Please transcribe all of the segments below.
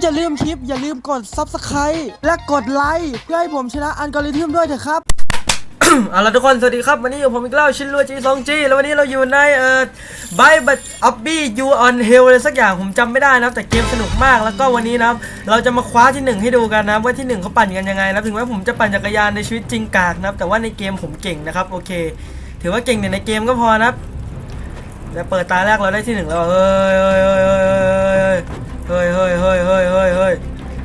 ที่จะลืมคลิป อย่าลืมกด Subscribe และกดไลค์เพื่อให้ผมชนะอัลกอริทึมด้วยเถอะครับเอาละทุกคนสวัสดีครับวันนี้อยู่ผมอีกแล้วชินลัวจีซองจีแล้ววันนี้เราอยู่ในเอ่อไบบัตออบบี้ยูออนเฮลอะไรสักอย่างผมจำไม่ได้นะครับแต่เกมสนุกมากแล้วก็วันนี้นะครับเราจะมาคว้าที่หนึ่งให้ดูกันนะครับว่าที่หนึ่งเขาปั่นกันยังไงนะถึงแม้ผมจะปั่นจักรยานในชีวิตจริงกากนะครับแต่ว่าในเกมผมเก่งนะครับโอเค ถือว่าเก่งเนี่ยในเกมก็พอนะแล้วเปิดตาแรกเราได้ที่หนึ่งแล้วเฮ้ยเฮ้ยเฮ้ย เฮ้ยเฮ้ยเฮ้ยเฮ้ยเฮ้ยเฮ้ย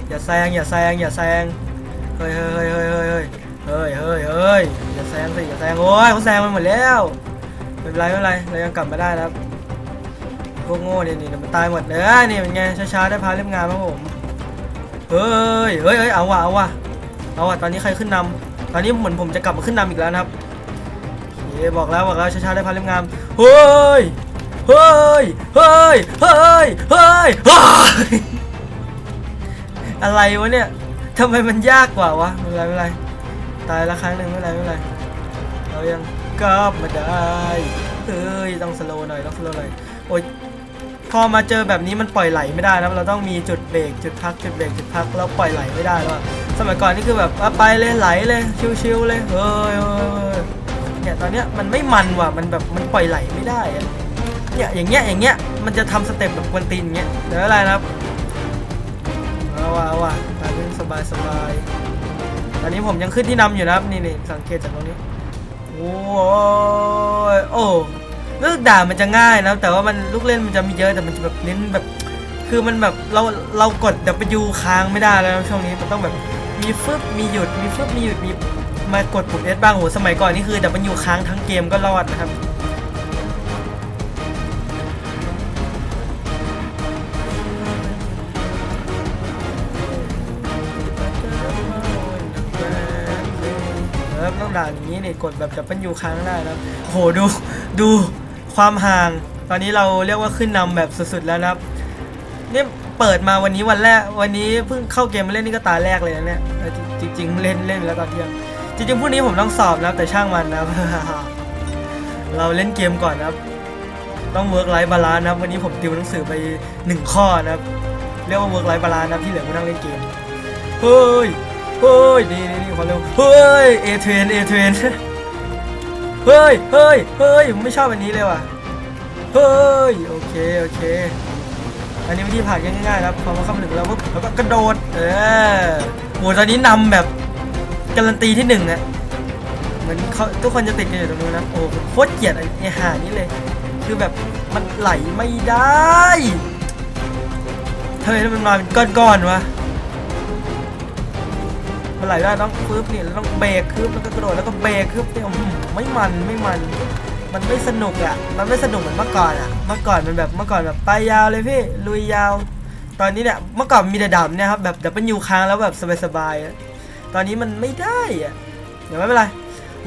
อย่าแซงอย่าแซงอย่าแซงเฮ้ยเฮ้ยเฮ้ยเฮ้ยเฮ้ยเฮ้ยเฮ้ยเฮ้ยอย่าแซงสิอย่าแซงโอ้ยเขาแซงมันหมดแล้วไม่เป็นไรไม่เป็นไรเรายังกลับมาได้ครับพวกโง่เนี่ยนี่มันตายหมดเด้อนี่เป็นไงช้าๆได้พาเล่มงานครับผมเฮ้ยเฮ้ยเฮ้ยเอาว่ะเอาว่ะเอาว่ะตอนนี้ใครขึ้นนำตอนนี้เหมือนผมจะกลับมาขึ้นนำอีกแล้วนะครับเย้บอกแล้วบอกแล้วช้าๆได้พันเล่มงามเฮ้ย เฮ้ย เฮ้ย เฮ้ย เฮ้ย เฮ้ย อะไรวะเนี่ยทำไมมันยากกว่าวะไม่เป็นไรไม่เป็นไรตายละครั้งหนึ่งไม่เป็นไรไม่เป็นไรเรายังกลับมาได้เฮ้ยต้องสโลว์หน่อยต้องสโลว์หน่อยโอ้ยพอมาเจอแบบนี้มันปล่อยไหลไม่ได้นะเราต้องมีจุดเบรกจุดพักจุดเบรกจุดพักแล้วปล่อยไหลไม่ได้แล้วอะสมัยก่อนนี่คือแบบไปเลยไหลเลยชิวๆเลยเฮ้ยเฮ้ยเฮ้ยเนี่ยตอนเนี้ยมันไม่มันว่ะมันแบบมันปล่อยไหลไม่ได้อะ เนี่ยอย่างเงี้ยอย่างเงี้ยมันจะทำสเต็ปแบบกวนตีนอย่างเงี้ยเดี๋ยวอะไรนะครับเอาว่ะเอาว่ะตอนนี้สบายสบายตอนนี้ผมยังขึ้นที่นำอยู่นะครับนี่นี่สังเกตจากตรงนี้โอ้ยโอ้ลือกด่ามันจะง่ายนะแต่ว่ามันลูกเล่นมันจะมีเยอะแต่มันจะแบบเน้นแบบ คือมันแบบเราเรากด W ค้างไม่ได้แล้วช่วงนี้มันต้องแบบมีฟึบมีหยุดมีฟึบมีหยุดมีมากดปุ่ม S บ้างโหสมัยก่อนนี่คือ W ค้างทั้งเกมก็รอดนะครับ ต้องด่าอย่างนี้นี่กดแบบจับเป็นยูค้างได้นะครับโหดูดูความห่าง ตอนนี้เราเรียกว่าขึ้นนำแบบสุดๆแล้วนะครับนี่เปิดมาวันนี้วันแรกวันนี้เพิ่งเข้าเกมมาเล่นนี่ก็ตาแรกเลยนะเนี่ยจริง ๆ เล่นเล่นแล้วตอนเที่ยงจริงๆพรุ่งนี้ผมต้องสอบนะครับแต่ช่างมันนะเราเล่นเกมก่อนนะครับต้องเวิร์กไลฟ์บาลานนะครับวันนี้ผมติวหนังสือไปหนึ่งข้อนะครับเรียกว่าเวิร์กไลฟ์บาลานนะครับที่เหลือมานั่งเล่นเกมเฮ้ย เฮ้ยนี่นี่นี่ขอเร็วเฮ้ยเอเทนเอเทนเฮ้ยเฮ้ยเฮ้ยผมไม่ชอบอันนี้เลยว่ะเฮ้ยโอเคโอเค อันนี้วิธีผ่านง่ายๆครับพอมาเข้ามาถึงแล้วปุ๊บแล้วก็กระโดดเออโหตอนนี้นำแบบการันตีที่หนึ่งอะเหมือนเขาทุกคนจะติดกันอยู่ตรงนู้นนะโอ้โหโคตรเกลียดไอ้ห่านี้เลย คือแบบมันไหลไม่ได้ทำไมมันมาเป็นก้อนๆวะ ไหลได้ต้องปึ๊บนี่แล้วต้องเบรกคึบแล้วก็กระโดดแล้วก็เบรกคึบเนี่ยอื้อหือไม่มันไม่มัน มันไม่สนุกอะ มันไม่สนุกเหมือนเมื่อก่อนอะ เมื่อก่อนมันแบบเมื่อก่อนแบบไปยาวเลยพี่ลุยยาว ตอนนี้เนี่ยเมื่อก่อนมีแต่ดำเนี่ยครับแบบดับเบิลยูค้างแล้วแบบสบายๆอะตอนนี้มันไม่ได้อะเดี๋ยวไม่เป็นไร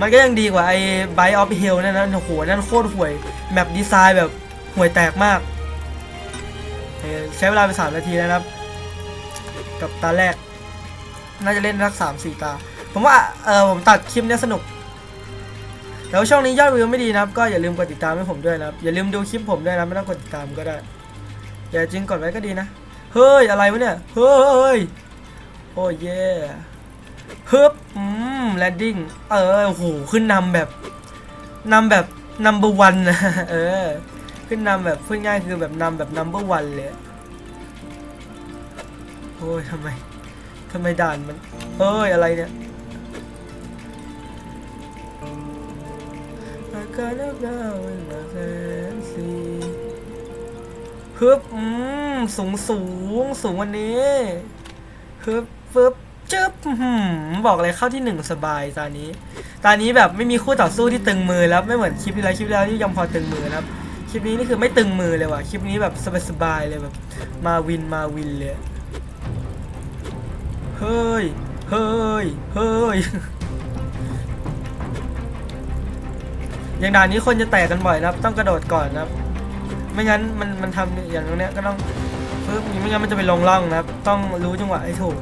มันก็ยังดีกว่าไอ้ไบออฟเฮลนั่นนะโอ้โหนั่นโคตรห่วยแมปดีไซน์แบบห่วยแตกมาก ใช้เวลาไปสามนาทีแล้วนะครับ กับตาแรก น่าจะเล่นสักสามสี่ตา ผมว่าเออผมตัดคลิปเนี้ยสนุกแต่ว่าช่องนี้ยอดวิวไม่ดีนะครับ ก็อย่าลืมกดติดตามให้ผมด้วยนะครับ อย่าลืมดูคลิปผมด้วยนะไม่ต้องกดติดตามก็ได้ อย่าจริงกดไว้ก็ดีนะ เฮ้ยอะไรวะเนี่ย เฮ้ย โอ้เย่ฮึบอืมแลนดิ้ง เออโอ้โหขึ้นนำแบบนำแบบ number one นะเออ ขึ้นนำแบบพูดง่ายคือแบบนำแบบ number one เลย โอ้ยทำไม ทำไมด่านมันเอ้ยอะไรเนี่ยฮึบอืมสูงสูงสูงวันนี้ฮึบฟึบจึ๊บหืมบอกเลยเข้าที่หนึ่งสบายตอนนี้ ตอนนี้แบบไม่มีคู่ต่อสู้ที่ตึงมือแล้วไม่เหมือนคลิปที่แล้วคลิปที่แล้วที่ยังพอตึงมือนะครับคลิปนี้นี่คือไม่ตึงมือเลยว่ะคลิปนี้แบบสบายๆเลยแบบ มาวินมาวินเลย เฮ้ย เฮ้ย เฮ้ย อย่างด่านนี้คนจะแตกกันบ่อยนะครับ ต้องกระโดดก่อนนะครับ ไม่งั้นมันมันทำอย่างตรงเนี้ยก็ต้องปึ๊บไม่งั้นมันจะไปลงร่องนะครับ ต้องรู้จังหวะให้ถูก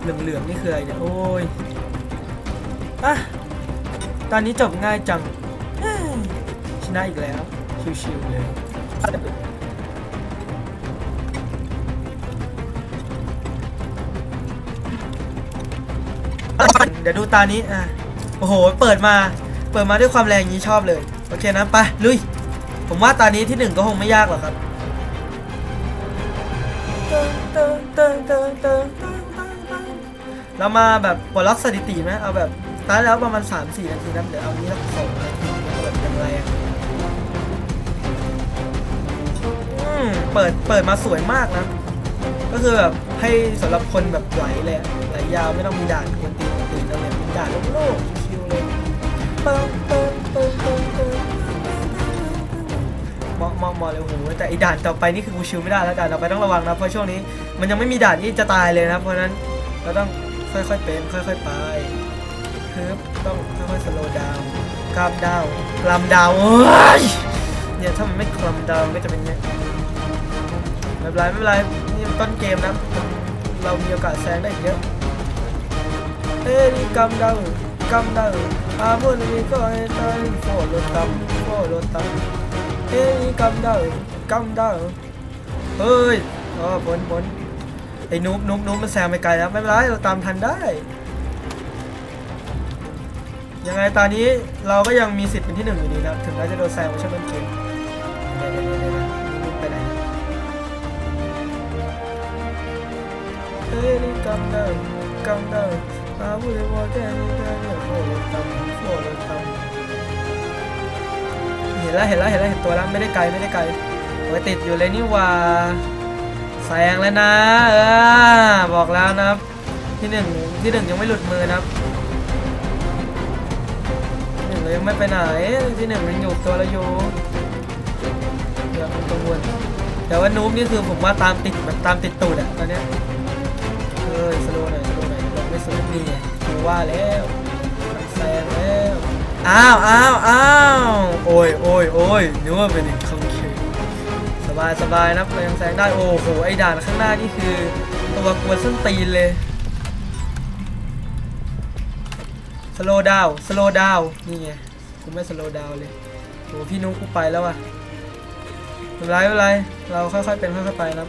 เหลืองๆนี่คืออะไรเนี่ย โอ้ยอะตอนนี้จบง่ายจัง ชนะอีกแล้ว ชิวๆเลย ดี๋ยวดูตานี้อะโอ้โห เปิดมา เปิดมาด้วยความแรงอย่างนี้ชอบเลย โอเคนะ ไป ลุย ผมว่าตานี้ที่หนึ่งก็คงไม่ยากหรอกครับเรามาแบบปลดล็อกสถิติไหมเอาแบบตายแล้วประมาณ 3-4 นาทีนะเดี๋ยวเอานี้สักสองนาทีแบบอย่างแรงอืมเปิด เปิดมาสวยมากนะ ก็คือแบบให้สำหรับคนแบบไหลเลยอะไหลยาวไม่ต้องมีด่านคนตีนตีนแล้วเนี่ยมีด่านโล่งๆชิวๆเลยเปิ้งปิ้งปิ้งปิ้งเปิ้งเหมาะเหมาะเหมาะเลยโอ้โหแต่อีด่านต่อไปนี่คือกูชิวไม่ได้แล้วด่านต่อไปต้องระวังนะเพราะช่วงนี้ มันยังไม่มีด่านที่จะตายเลยนะเพราะฉะนั้นเราต้องค่อยๆเป็นค่อยๆไปคือต้องค่อยๆสโลว์ดาวกรามดาวกรามดาวโอ้ยเนี่ยถ้ามันไม่กรามดาวก็จะเป็นเงี้ยไม่เป็นไรไม่เป็นไร ต้นเกมนะ เรามีโอกาสแซงได้อีกเยอะเฮ้ยกำดังกำดังอาบุญนี่ก็ให้ตายโฟโลตัมโฟโลตัมเฮ้ยกำดังกำดังเฮ้ยอ๋อบนบนไอ้นุ๊บนุ๊บนุ๊บมันแซงไปไกลแล้วไม่เป็นไรเราตามทันได้ ยังไงตอนนี้เราก็ยังมีสิทธิ์เป็นที่หนึ่งอยู่ดีนะ ถึงแม้จะโดนแซงมาช่วงต้นเกม เฮ้ยนี่กำดังกำดังอาบุญว่าแค่นี้แค่นี้โฟลตัมโฟลตัมเห็นแล้วเห็นแล้วเห็นแล้วเห็นตัวแล้วไม่ได้ไกลไม่ได้ไกลโอ้ยติดอยู่เลยนี่ว่าแซงแล้วนะเออบอกแล้วนะครับ ที่หนึ่งที่หนึ่งยังไม่หลุดมือนะครับหนึ่งเรายังไม่ไปไหนที่หนึ่งยังอยู่ตัวเราอยู่เดี๋ยวผมกังวลแต่ว่านูบนี่คือผมว่าตามติดแบบตามติดตูดอะตอนเนี้ย เฮ้ยสโลว์หน่อยสโลว์หน่อยลงไม่สวยดีไงกูว่าแล้วมันแซงแล้วอ้าวอ้าวอ้าวโอ้ยโอ้ยโอ้ยนึกว่าเป็นอีกคำคิวสบายสบายนะเรายังแซงได้โอ้โหไอ้ด่านข้างหน้านี่คือตัวกวนส้นตีนเลยสโลดาวสโลดาวนี่ไงกูไม่สโลดาวเลยโอ้พี่นุ๊กกูไปแล้วว่ะไม่เป็นไรไม่เป็นไรเราค่อยๆเป็นค่อยๆไปนะ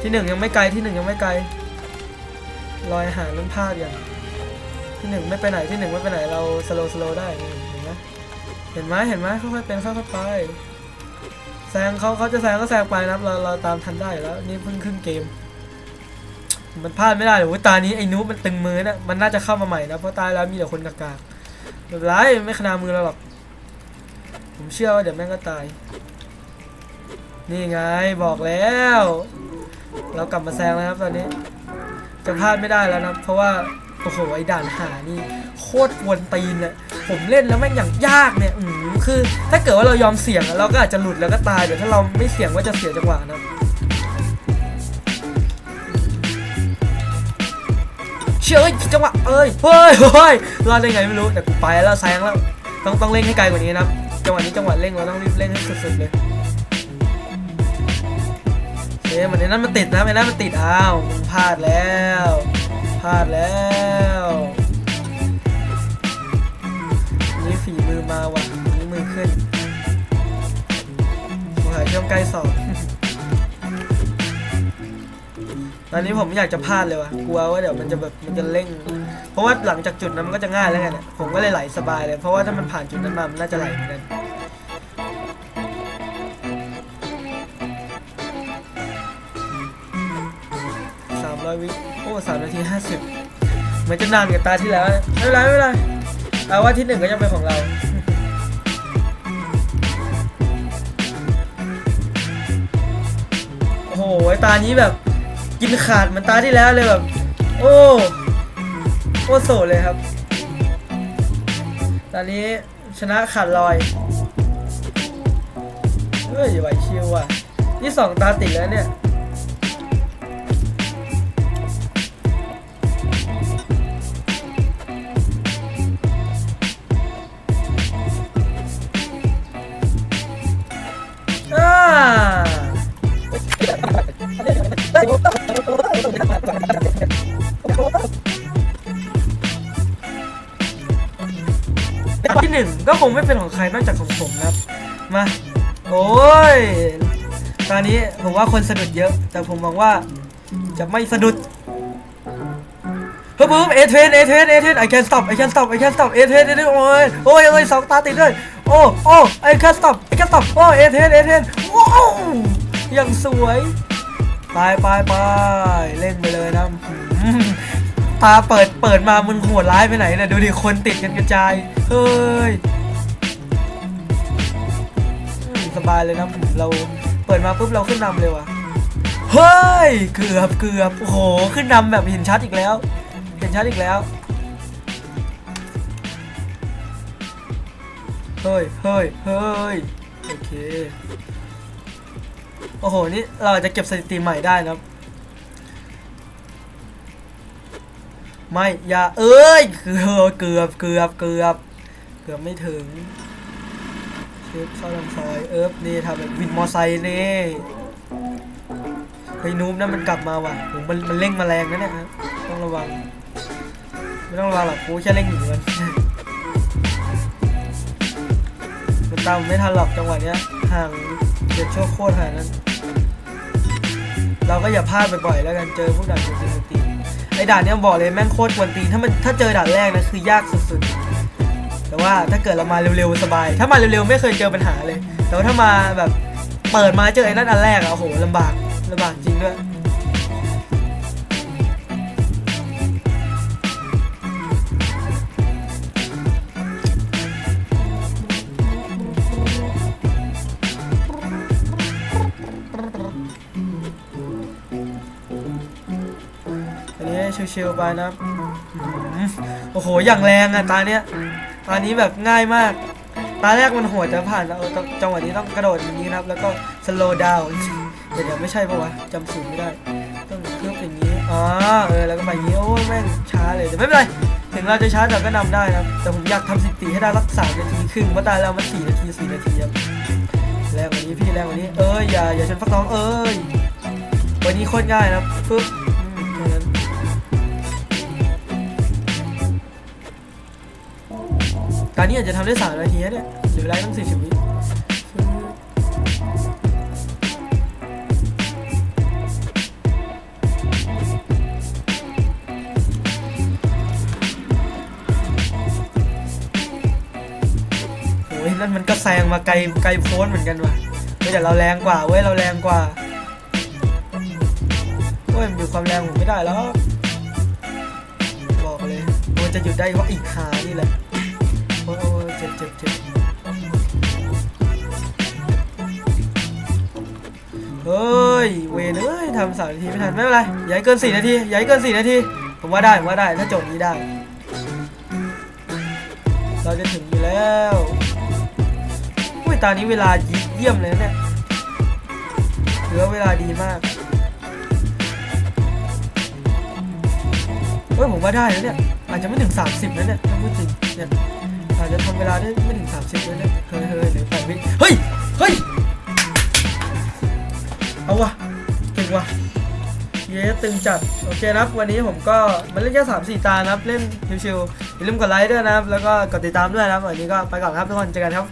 ที่หนึ่งยังไม่ไกลที่หนึ่งยังไม่ไกล รอยห่างนั้นพลาดอย่างที่หนึ่งไม่ไปไหนที่หนึ่งไม่ไปไหนเราสโลสโลได้เห็นไหมเห็นไหมเห็นไหมค่อยๆเป็นค่อยๆไปแซงเขาเขาจะแซงก็แซงไปนะครับเราเราตามทันได้แล้วนี่เพิ่งครึ่งเกม มันพลาดไม่ได้เลยว่าตานี้ไอ้นูบมันตึงมือนะมันน่าจะเข้ามาใหม่นะเพราะตายแล้วมีแต่คนกากาๆไม่เป็นไรไม่ขนามือเราหรอกผมเชื่อว่าเดี๋ยวแม่งก็ตาย นี่ไงบอกแล้ว เรากลับมาแซงแล้วครับตอนนี้ จะพลาดไม่ได้แล้วนะเพราะว่าโอ้โหไอ้ด่านหานี่โคตรกวนตีนเลยผมเล่นแล้วแม่งอย่างยากเนี่ยอืมคือ ถ้าเกิดว่าเรายอมเสี่ยงอะเราก็อาจจะหลุดแล้วก็ตายเดี๋ยวถ้าเราไม่เสี่ยงว่าจะเสียจังหวะนะเชื่อเอ้ยจังหวะเอ้ยเฮ้ยเฮ้ยรอดได้ไงไม่รู้แต่กูไปแล้วแซงแล้วต้องต้องเร่งให้ไกลกว่านี้นะครับจังหวะนี้จังหวะเร่งเราต้องรีบเร่งให้สุดๆเลย เอ๊ะมันในนั้นมันติดนะไอ้นั้นมันติดอ้าวมึงพลาดแล้วพลาดแล้วนี่ฝีมือมาว่ะนี่มือขึ้นผมหายช่วงใกล้สอบตอนนี้ผมไม่อยากจะพลาดเลยว่ะกลัวว่าเดี๋ยวมันจะแบบมันจะเร่ง เพราะว่าหลังจากจุดนั้นมันก็จะง่ายแล้วไงเนี่ยผมก็เลยไหลสบายเลย เพราะว่าถ้ามันผ่านจุดนั้นมามันน่าจะไหลเหมือนกัน ร้อยวิโอ้สามนาทีห้าสิบเหมือนจะนานกับตาที่แล้วไม่เป็นไรไม่เป็นไรเอาว่าที่หนึ่งก็ยังเป็นของเราโอ้โหตานี้แบบกินขาดเหมือนตาที่แล้วเลยแบบ โอ้โคตรโสดเลยครับ ตอนนี้ชนะขาดลอยเฮ้ยไหวชิวอะ นี่สองตาติดแล้วเนี่ย ที่หนึ่งก็คงไม่เป็นของใครนอกจากของผมครับ มา โอ้ย ตอนนี้ผมว่าคนสะดุดเยอะ แต่ผมมองว่าจะไม่สะดุดเฮ้ยปุ๊บเอเทนเอเทนเอเทน I can stop I can stop I can stop เอเทนเอเทนโอ้ยโอ้ยโอ้ยสองตาติดเลยโอ้โอ้ I can stop I can stop โอ้เอเทนเอเทนว้าวยังสวย ไปไปไปเล่นไปเลยนะตาเปิดเปิดมามึงโหดร้ายไปไหนเนี่ยดูดิคนติดกันกระจายเฮ้ยสบายเลยนะเราเปิดมาปุ๊บเราขึ้นนำเลยว่ะเฮ้ยเกือบเกือบโอ้โหขึ้นนำแบบเห็นชัดอีกแล้ว เห็นชัดอีกแล้วเฮ้ยเฮ้ยเฮ้ยโอเค โอ้โห นี่เราจะเก็บสถิติใหม่ได้นะครับ ไม่อย่าเอ้ยเกือบเกือบเกือบเกือบเกือบไม่ถึงเชฟเข้าทางซอยเอิบนี่ทำแบบวินมอไซค์นี่เฮ้ยนูบนั่นมันกลับมาว่ะผมมันมันเร่งมาแรงนะเนี่ยฮะต้องระวัง ไม่ต้องระวังหรอกกูแค่เร่งหนีมันมันตามผมไม่ทันหรอกจังหวะเนี้ยห่างเด็ดโชคโคตรห่างนั้น เราก็อย่าพลาดบ่อยๆแล้วกันเจอพวกด่านกวนตีนตีไอ้ด่านเนี้ยบอกเลยแม่งโคตรกวนตีนถ้ามันถ้าเจอด่านแรกนะคือยากสุดๆ แต่ว่าถ้าเกิดเรามาเร็วๆสบาย ถ้ามาเร็วๆไม่เคยเจอปัญหาเลย แต่ว่าถ้ามาแบบเปิดมาเจอไอ้นั่นอันแรกอะโอ้โหลำบากลำบากจริงด้วย ชิวๆไปนะโอ้โห อย่างแรงอะตาเนี้ยตานี้แบบง่ายมาก ตาแรกมันโหดจะผ่านแล้วจังหวะนี้ต้องกระโดดอย่างนี้นะครับ แล้วก็ slow down เดี๋ยวเดี๋ยวไม่ใช่ปะวะจำสูตรไม่ได้ ต้องเคลือบอย่างนี้ อ๋อ เออ แล้วก็ไปอย่างนี้ โอ้ยแม่งช้าเลยแต่ไม่เป็นไร ถึงเราจะช้าแต่ก็นำได้นะ แต่ผมอยากทำสถิติให้ได้รักสามนาทีครึ่งเพราะตาเรามันสี่นาทีสี่นาทีครับแรงกว่านี้พี่แรงกว่านี้ เอ้ยอย่าอย่าชนฟักทองเอ้ยวันนี้โคตรง่ายนะปึ๊บ ตอนนี้อาจจะทำได้สามนาทีเนี่ยหลือเวลาตั้งสี่สิบวิโอ้ยนั่นมันก็แซงมาไกลไกลโพ้นเหมือนกันว่ะเฮ้ยแต่เราแรงกว่าเว้ยเราแรงกว่าเว้ยมันหยุดความแรงผมไม่ได้แล้วบอกเลยมันจะหยุดได้เพราะอีกหานี่แหละ จ็บเจ็บเจ็บเฮ้ย เวนเอ้ยทำสามนาทีไม่ทัน ไม่เป็นไรอย่าให้เกินสี่นาทีอย่าให้เกินสี่นาที ผมว่าได้ ผมว่าได้ ถ้าโจทย์นี้ได้ เราจะถึงอยู่แล้วอุ้ย ตอนนี้เวลาเยี่ยมเลยเนี่ยถือเวลาดีมากเฮ้ยผมว่าได้แล้วเนี่ย อาจจะไม่ถึง 30แล้วเนี่ยถ้าพูดจริงเนี่ย อาจจะทำเวลาได้ไม่ถึง 30เลยเนี่ยเฮ้ยเฮ้ยหรือแปดวิเฮ้ย เฮ้ย เอาวะเก่งวะเย้ตึงจัด โอเคนะครับ วันนี้ผมก็มาเล่นแค่สามสี่ตานะครับ เล่นชิวๆอย่าลืมกดไลค์ด้วยนะครับ แล้วก็กดติดตามด้วยนะครับ วันนี้ก็ไปก่อนครับทุกคนเจอกันครับ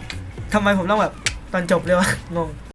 ทำไมผมต้องแบบตอนจบเลยวะงง